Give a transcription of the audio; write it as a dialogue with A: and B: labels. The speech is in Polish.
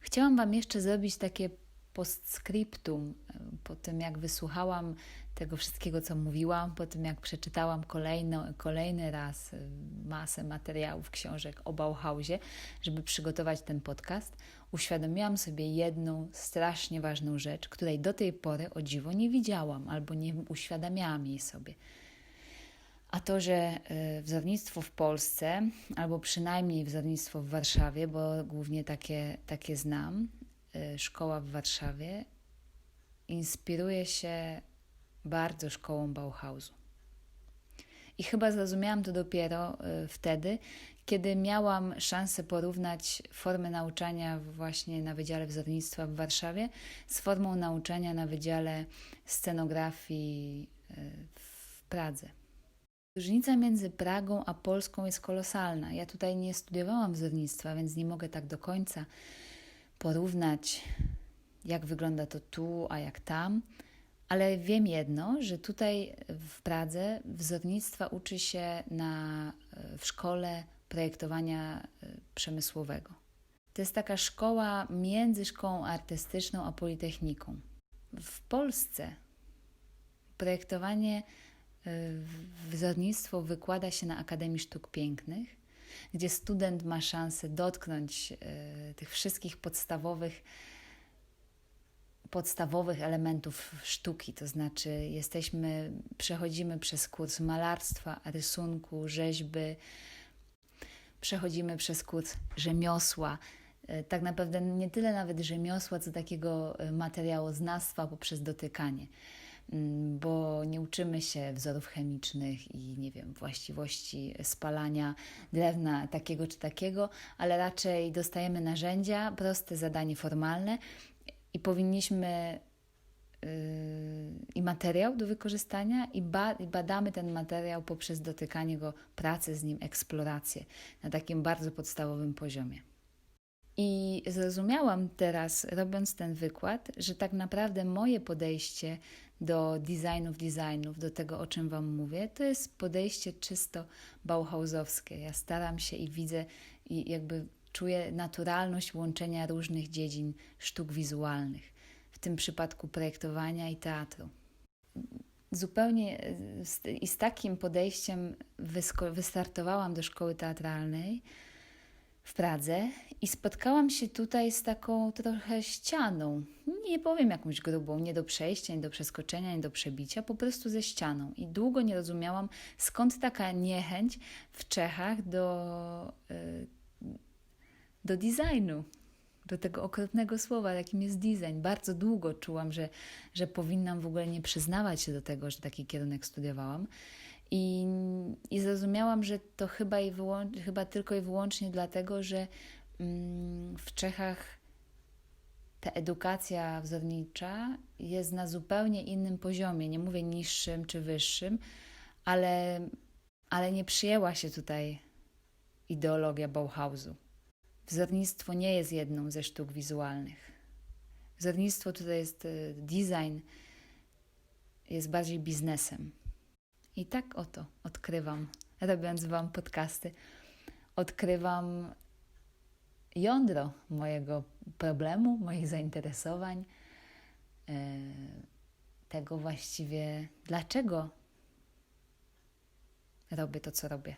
A: Chciałam Wam jeszcze zrobić takie postscriptum e, po tym, jak wysłuchałam tego wszystkiego, co mówiłam, po tym, jak przeczytałam kolejno, kolejny raz e, masę materiałów, książek o Bauhausie, żeby przygotować ten podcast, uświadomiłam sobie jedną strasznie ważną rzecz, której do tej pory o dziwo nie widziałam albo nie uświadamiałam jej sobie. A to, że e, wzornictwo w Polsce, albo przynajmniej wzornictwo w Warszawie, bo głównie takie, takie znam, e, szkoła w Warszawie, inspiruje się bardzo szkołą Bauhausu. I chyba zrozumiałam to dopiero e, wtedy, kiedy miałam szansę porównać formę nauczania właśnie na Wydziale Wzornictwa w Warszawie z formą nauczania na Wydziale Scenografii w Pradze. Różnica między Pragą a Polską jest kolosalna. Ja tutaj nie studiowałam wzornictwa, więc nie mogę tak do końca porównać, jak wygląda to tu, a jak tam. Ale wiem jedno, że tutaj w Pradze wzornictwa uczy się na, w szkole projektowania e, przemysłowego. To jest taka szkoła między szkołą artystyczną a politechniką. W Polsce projektowanie wzornictwo wykłada się na Akademii Sztuk Pięknych, gdzie student ma szansę dotknąć e, tych wszystkich podstawowych podstawowych elementów sztuki, to znaczy jesteśmy, przechodzimy przez kurs malarstwa, rysunku, rzeźby, przechodzimy przez kurs rzemiosła, e, tak naprawdę nie tyle nawet rzemiosła, co takiego e, materiałoznawstwa poprzez dotykanie. Mm, bo uczymy się wzorów chemicznych i nie wiem, właściwości spalania drewna takiego czy takiego, ale raczej dostajemy narzędzia, proste zadanie formalne i powinniśmy yy, i materiał do wykorzystania i, ba, i badamy ten materiał poprzez dotykanie go, pracę z nim, eksplorację na takim bardzo podstawowym poziomie. I zrozumiałam teraz, robiąc ten wykład, że tak naprawdę moje podejście do designów, designów, do tego, o czym Wam mówię, to jest podejście czysto bauhausowskie. Ja staram się i widzę i jakby czuję naturalność łączenia różnych dziedzin sztuk wizualnych, w tym przypadku projektowania i teatru. Zupełnie i z takim podejściem wystartowałam do szkoły teatralnej w Pradze i spotkałam się tutaj z taką trochę ścianą. Nie powiem jakąś grubą, nie do przejścia, nie do przeskoczenia, nie do przebicia, po prostu ze ścianą. I długo nie rozumiałam, skąd taka niechęć w Czechach do, y, do designu, do tego okropnego słowa, jakim jest design. Bardzo długo czułam, że, że powinnam w ogóle nie przyznawać się do tego, że taki kierunek studiowałam. I, I zrozumiałam, że to chyba, i chyba tylko i wyłącznie dlatego, że mm, w Czechach ta edukacja wzornicza jest na zupełnie innym poziomie. Nie mówię niższym czy wyższym, ale, ale nie przyjęła się tutaj ideologia Bauhausu. Wzornictwo nie jest jedną ze sztuk wizualnych. Wzornictwo tutaj jest e, design, jest bardziej biznesem. I tak oto odkrywam, robiąc Wam podcasty, odkrywam jądro mojego problemu, moich zainteresowań, e, tego właściwie, dlaczego robię to, co robię.